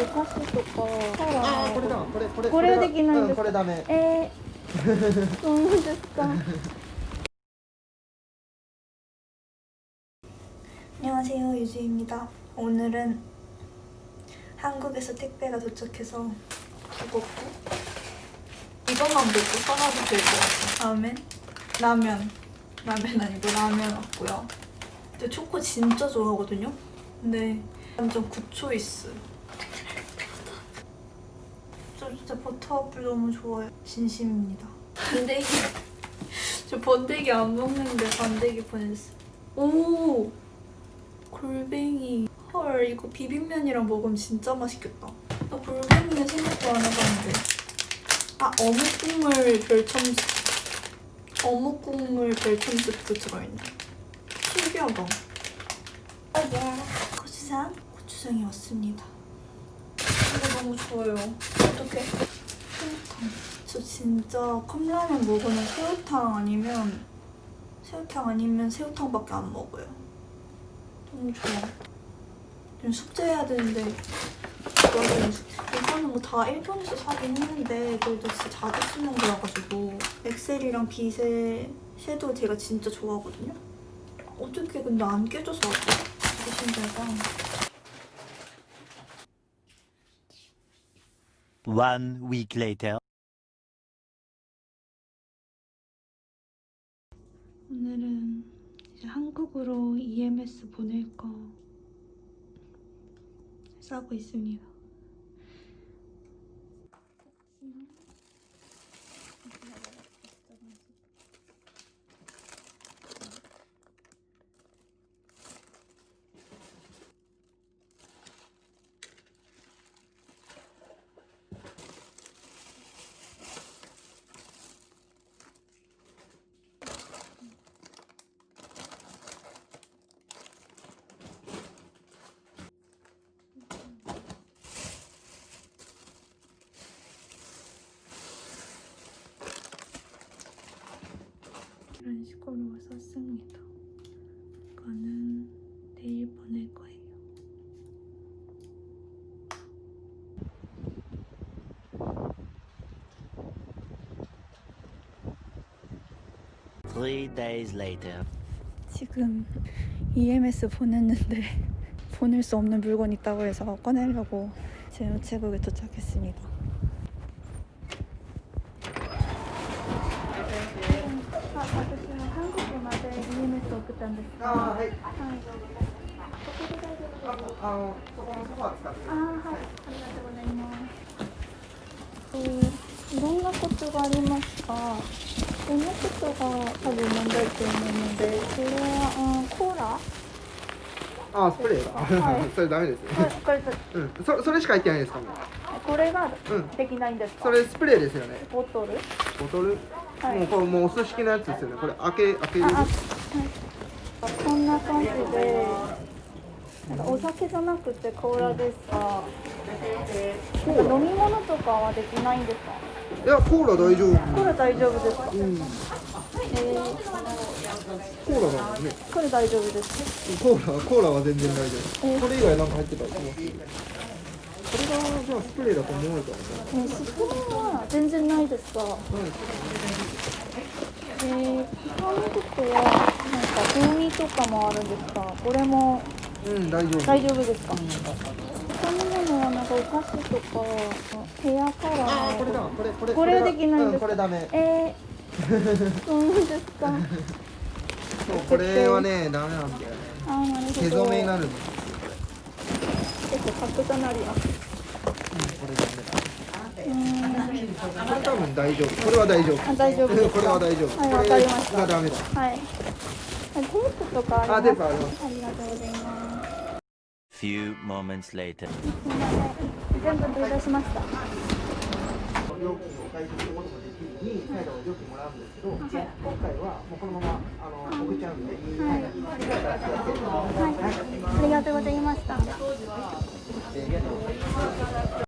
お菓子とかあこれだこれこれこれはできないんですうんこれダメえーそうですか 안녕하세요 유지입니다 오늘은 한국에서 택배가 도착해서 무겁고 이것만 먹고 떠나도 될 것 같아요 다음엔 라면 라면 아니고 라면 왔고요 근데 초코 진짜 좋아하거든요 근데 완전 구초이스 진짜 버터와플 너무 좋아해요. 진심입니다. 번데기. 저 번데기 안 먹는데 번데기 보냈어요. 오! 골뱅이. 헐, 이거 비빔면이랑 먹으면 진짜 맛있겠다. 나 골뱅이는 생각도 안 해봤는데. 아, 어묵국물 별첨수. 어묵국물 별첨수도 들어있네. 신기하다. 어머, 고추장? 고추장이 왔습니다. 너무 좋아요. 어떡해. 저 진짜 컵라면 먹으면 새우탕 아니면 새우탕 아니면 새우탕밖에 안 먹어요. 너무 좋아. 지금 숙제해야 되는데 이거는 뭐 다 일본에서 사긴 했는데 그래도 진짜 자주 쓰는 거여가지고 엑셀이랑 빗의 섀도우 제가 진짜 좋아하거든요. 어떻게 근데 안 깨져서 왔 어떡해. 신기하다. One week later. 오늘은 이제 한국으로 EMS 보낼 거 싸고 있습니다. 시런 식으로 썼습니다. 이거는 내일 보낼 거예요. 3 지금 EMS 보냈는데 보낼 수 없는 물건 있다고 해서 꺼내려고 제금 우체국에 도착했습니다. ったんですけど、はい、あのそこのソファ使ってあはい、ありがとうございます。えー、いろんなことがありますが、このんなことが多分問題点なので、これは、あん、コーラああ、スプレーが、はい、それダメですよ、ね。はい、これ、うん、そ、それしか入ってないですかね。これが、できないんですか、うん、それスプレーですよね。ボトル。ボトル。はい、もう、これ、もうお寿司式のやつですよね。これ、開け、開ける。はいこんな感じでなんかお酒じゃなくてコーラですかなんか飲み物とかはできないんですかいやコーラ大丈夫コーラ大丈夫ですか、うん、えー、コーラなんねこれ大丈夫ですコーラコーラは全然大丈夫、これ以外なんか入ってたりしますこれがじゃあスプレーだと思われたのかな、ね、スプレーは全然ないですか、うんえなんか風味とかもあるんですかこれもうん大丈夫大丈夫ですか、ん、他のものはなんかお菓子とかヘアカラーこれだこれこれこれはできないんです、うん、これダメえー、そうですかそうこれはねダメなんだよねあなるほど手染めになる結構かくなりますうんこれダメだうんこれ多分大丈夫。これは大丈夫。大丈夫ですかこれは大丈夫。はいわかりましたダメだ。はい。テープとかあります。あ、テープあります。ありがとうございます。Few moments later. 全部取り出しました。料金を回収することできに、料金もらうんですけど、今回はもうこのままあの送っちゃうんで、はい、はい、ありがとうございました。